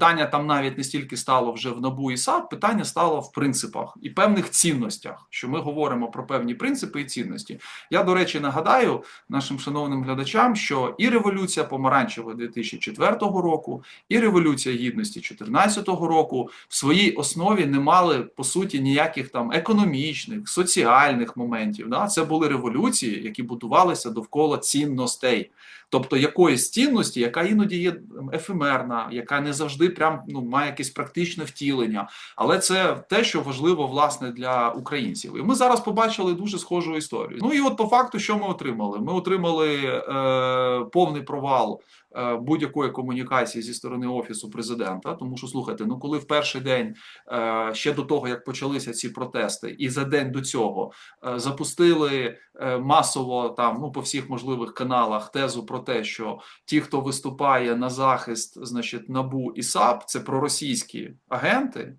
питання там навіть не стільки стало вже в НАБУ і САП, питання стало в принципах і певних цінностях, що ми говоримо про певні принципи і цінності. Я, до речі, нагадаю нашим шановним глядачам, що і революція помаранчева 2004 року, і революція гідності 2014 року в своїй основі не мали по суті ніяких там економічних, соціальних моментів. Да? Це були революції, які будувалися довкола цінностей, тобто якоїсь цінності, яка іноді є ефемерна, яка не завжди прям ну має якесь практичне втілення. Але це те, що важливо власне для українців. І ми зараз побачили дуже схожу історію. Ну і от по факту, що ми отримали? Ми отримали е, повний провал. Е, Будь-якої комунікації зі сторони офісу президента, тому що слухайте, ну коли в перший день е, ще до того як почалися ці протести, і за день до цього е, запустили масово там ну по всіх можливих каналах тезу про те, що ті, хто виступає на захист, значить, набу і САП, це проросійські агенти.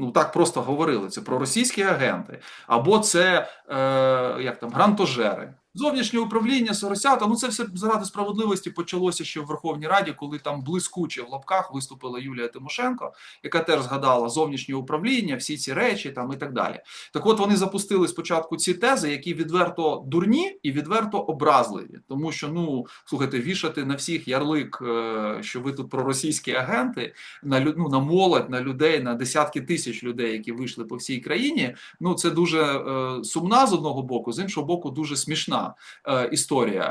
Ну так просто говорили. Це проросійські агенти, або це е, як там грантожери. Зовнішнє управління Соросята, ну це все заради справедливості почалося ще в Верховній Раді, коли там блискуче в лапках виступила Юлія Тимошенко, яка теж згадала зовнішнє управління, всі ці речі там і так далі. Так от вони запустили спочатку ці тези, які відверто дурні і відверто образливі, тому що ну слухайте, вішати на всіх ярлик, е, що ви тут проросійські агенти, на лю- ну, на молодь, на людей, на десятки тисяч людей, які вийшли по всій країні. Ну це дуже е, сумна з одного боку, з іншого боку, дуже смішна е, історія.